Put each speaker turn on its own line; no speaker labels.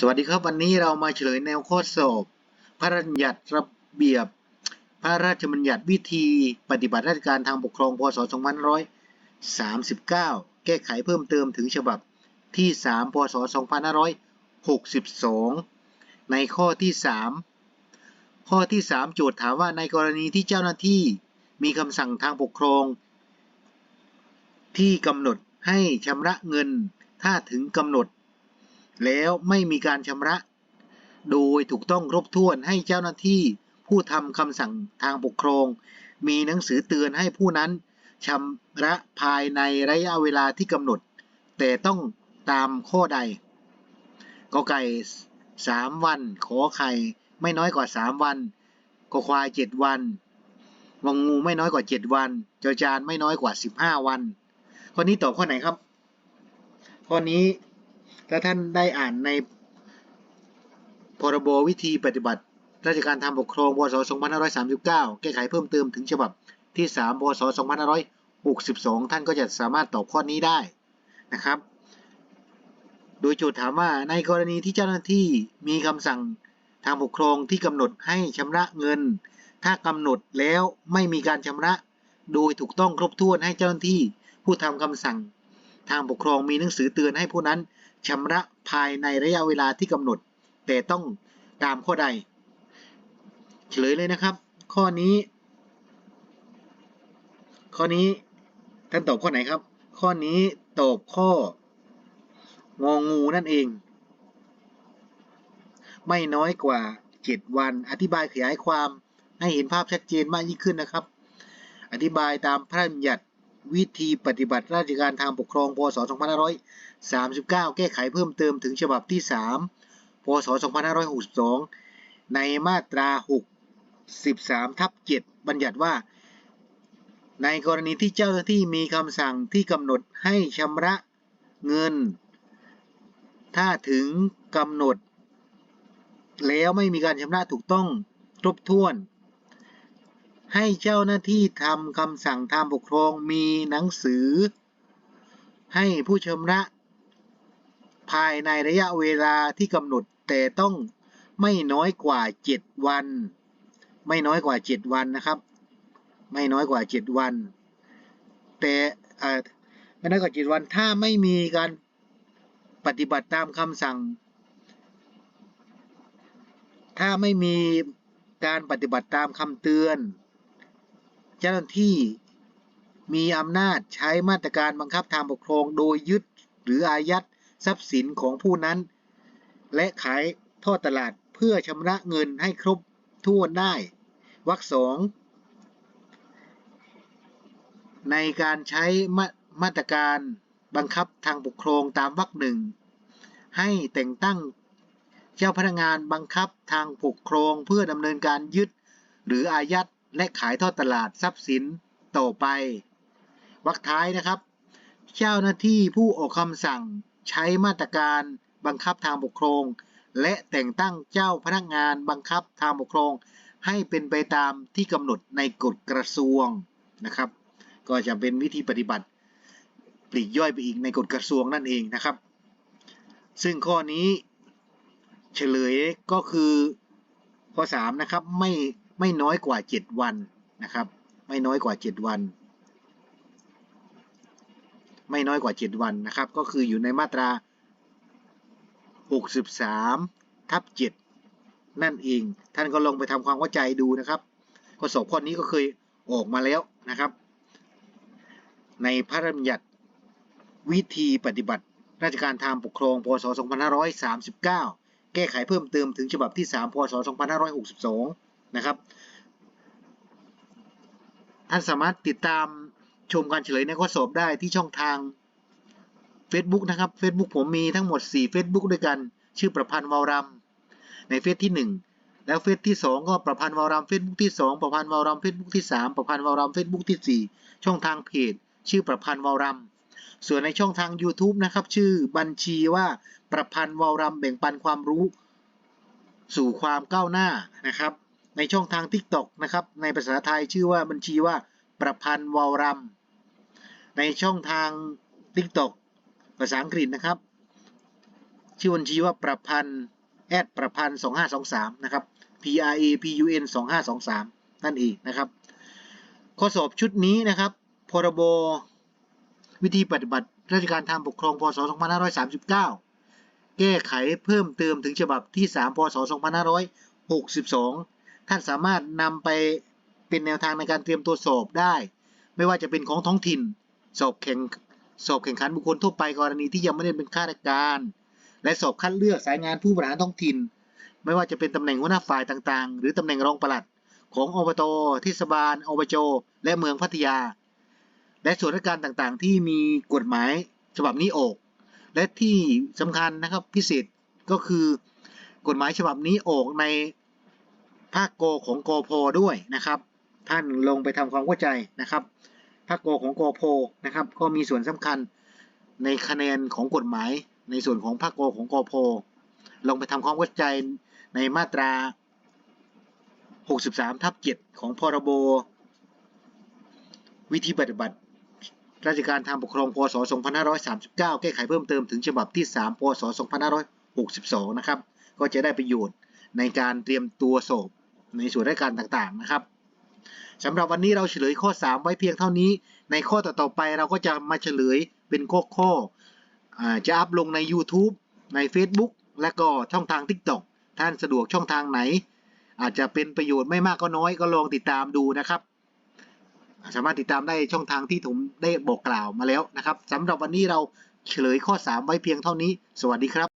สวัสดีครับวันนี้เรามาเฉลยแนวข้อสอบ พระราชบัญญัติระเบียบ พระราชบัญญัติวิธีปฏิบัติราชการทางปกครองพศ2539 แก้ไขเพิ่มเติมถึงฉบับที่ 3 พศ 2562 ในข้อที่ 3 ข้อที่ 3 โจทย์ถามว่าในกรณีที่เจ้าหน้าที่มีคำสั่งทางปกครอง ที่กำหนดให้ชำระเงินถ้าถึงกำหนด แล้วไม่มีการชำระ โดยถูกต้องครบถ้วนให้เจ้าหน้าที่ผู้ทำคำสั่งทางปกครอง มีหนังสือเตือนให้ผู้นั้นชำระภายในระยะเวลาที่กำหนด แต่ต้องตามข้อใดกอไก่สามวัน ขอไข่ไม่น้อยกว่าสามวันกอควายเจ็ดวันงงูไม่น้อยกว่าเจ็ดวันจอจานไม่น้อยกว่าสิบห้าวัน ข้อนี้ตอบข้อไหนครับ ข้อนี้ ถ้าท่านได้อ่านในพรบวิธีปฏิบัติ ราชการทางปกครองพศ2539 แก้ไขเพิ่มเติมถึงฉบับที่ 3 พศ 2562 ท่านก็จะสามารถตอบข้อนี้ได้นะครับ โดยโจทย์ถามว่าในกรณีที่เจ้าหน้าที่มีคำสั่งทางปกครองที่กำหนดให้ชำระเงิน ถ้ากำหนดแล้วไม่มีการชำระ โดยถูกต้องครบถ้วนให้เจ้าหน้าที่ผู้ทำคำสั่ง ทางปกครองมีหนังสือเตือนให้ผู้นั้นชำระภายในระยะเวลาที่กำหนด แต่ต้องตามข้อใด เฉลยเลยนะครับ ข้อนี้ ข้อนี้ท่านตอบข้อไหนครับ ข้อนี้ตอบข้ององูนั่นเอง ไม่น้อยกว่า 7 วัน อธิบายขยายความให้เห็นภาพชัดเจนมากยิ่งขึ้นนะครับ อธิบายตามพระราชบัญญัติ วิธีปฏิบัติราชการทางปกครอง พศ 2539 แก้ไขเพิ่มเติมถึงฉบับที่ 3 พศ 2562 ในมาตรา 63 ทับ 7 บัญญัติว่า ในกรณีที่เจ้าหน้าที่มีคำสั่งที่กำหนดให้ชำระเงิน ถ้าถึงกำหนด แล้วไม่มีการชำระถูกต้องครบถ้วน ให้เจ้าหน้าที่ทำคำสั่งทางปกครองมีหนังสือ ให้ผู้ชำระ ภายในระยะเวลาที่กำหนดแต่ต้องไม่น้อยกว่า 7 วัน ไม่น้อยกว่า 7 วันนะครับ ไม่น้อยกว่า 7 วัน แต่ไม่น้อยกว่า 7 วันถ้าไม่มีการปฏิบัติตามคำสั่ง ถ้าไม่มีการปฏิบัติตามคำเตือน เจ้าหน้าที่มีอำนาจใช้มาตรการบังคับทางปกครองโดยยึดหรืออายัดทรัพย์สินของผู้นั้น และขายทอดตลาดเพื่อชำระเงินให้ครบถ้วนได้วรรคสองในการใช้มามาตรการบังคับทางปกครองตามวรรคหนึ่งให้แต่งตั้งเจ้าพนักงานบังคับทางปกครองเพื่อดำเนินการยึดหรืออายัด และขายทอดตลาดทรัพย์สินต่อไป วรรคท้ายนะครับ เจ้าหน้าที่ผู้ออกคำสั่งใช้มาตรการบังคับทางปกครอง และแต่งตั้งเจ้าพนักงานบังคับทางปกครอง ให้เป็นไปตามที่กำหนดในกฎกระทรวงนะครับ ก็จะเป็นวิธีปฏิบัติปลีกย่อยไปอีกในกฎกระทรวงนั่นเองนะครับ ซึ่งข้อนี้เฉลยก็คือข้อ3นะครับไม่ ไม่น้อยกว่า 7 วันนะครับ ไม่น้อยกว่า 7 วัน ไม่น้อยกว่า 7 วันนะครับ ก็คืออยู่ในมาตรา 63ทับ7นั่นเอง ท่านก็ลงไปทำความเข้าใจดูนะครับข้อสอบข้อนี้ก็เคยออกมาแล้วนะครับ ในพระราชบัญญัติวิธีปฏิบัติ ราชการทางปกครอง พศ 2539 แก้ไขเพิ่มเติมถึงฉบับที่ 3 พศ 2562 นะครับ ท่านสามารถติดตามชมการเฉลยในข้อสอบได้ที่ช่องทาง Facebook นะครับ Facebook ผมมีทั้งหมด 4 Facebook ด้วยกัน ชื่อประพันธ์วาวรำในเฟซที่ 1 แล้วเฟซที่ 2 ก็ประพันธ์วาวรำเฟซบุ๊กที่ 2 ประพันธ์วาวรำเฟซบุ๊กที่ 3 ประพันธ์วาวรำเฟซบุ๊กที่ 4 ช่องทางเพจ ชื่อประพันธ์วาวรำส่วนในช่องทาง YouTube นะครับ ชื่อบัญชีว่าประพันธ์วาวรำแบ่งปันความรู้ สู่ความก้าวหน้านะครับ ในช่องทาง TikTok นะครับ ในภาษาไทยชื่อว่าบัญชีว่าประพันธ์วาวรำในช่องทาง TikTok ภาษาอังกฤษนะครับ ชื่อบัญชีว่าประพันธ์แอดประพันธ์2523 นะครับ P R A P U N 2523 นั่นเองนะครับ ข้อสอบชุดนี้นะครับ พรบ วิธีปฏิบัติราชการทางปกครอง พศ 2539 แก้ไขเพิ่มเติมถึงฉบับที่ 3 พศ 2562 ท่านสามารถนำไปเป็นแนวทางในการเตรียมตัวสอบได้ ไม่ว่าจะเป็นของท้องถิ่น สอบแข่งสอบแข่งขันบุคคลทั่วไปกรณีที่ยังไม่ได้เป็นข้าราชการ และสอบคัดเลือกสายงานผู้บริหารท้องถิ่น ไม่ว่าจะเป็นตำแหน่งหัวหน้าฝ่ายต่างๆ หรือตำแหน่งรองปลัด ของอบตเทศบาลอบจและเมืองพัทยา และส่วนราชการต่างๆ ที่มีกฎหมายฉบับนี้ออก และที่สำคัญนะครับพิเศษก็คือกฎหมายฉบับนี้ออกใน ภาคโกของโกโพด้วยนะครับ ท่านลงไปทำความเข้าใจนะครับภาคโกของโกโพนะครับ ก็มีส่วนสำคัญในคะแนนของกฎหมาย ในส่วนของภาคโกของโกโพลงไปทำความเข้าใจในมาตรา 63 ทับ7ของพรบวิธีปฏิบัติ ราชการทางปกครอง พศ 2539 แก้ไขเพิ่มเติมถึงฉบับที่ 3 พศ 2562 นะครับ ก็จะได้ประโยชน์ในการเตรียมตัวสอบ ในส่วนราชการต่างๆนะครับสำหรับวันนี้เราเฉลยข้อ 3 ไว้เพียงเท่านี้ ในข้อต่อๆไปเราก็จะมาเฉลยเป็นข้อข้อๆอจะอัพลงใน YouTube ใน Facebook และก็ช่องทาง TikTok ท่านสะดวกช่องทางไหน อาจจะเป็นประโยชน์ไม่มากก็น้อยก็ลองติดตามดูนะครับ สามารถติดตามได้ช่องทางที่ผมได้บอกกล่าวมาแล้วนะครับสำหรับวันนี้เราเฉลยข้อ 3 ไว้เพียงเท่านี้ สวัสดีครับ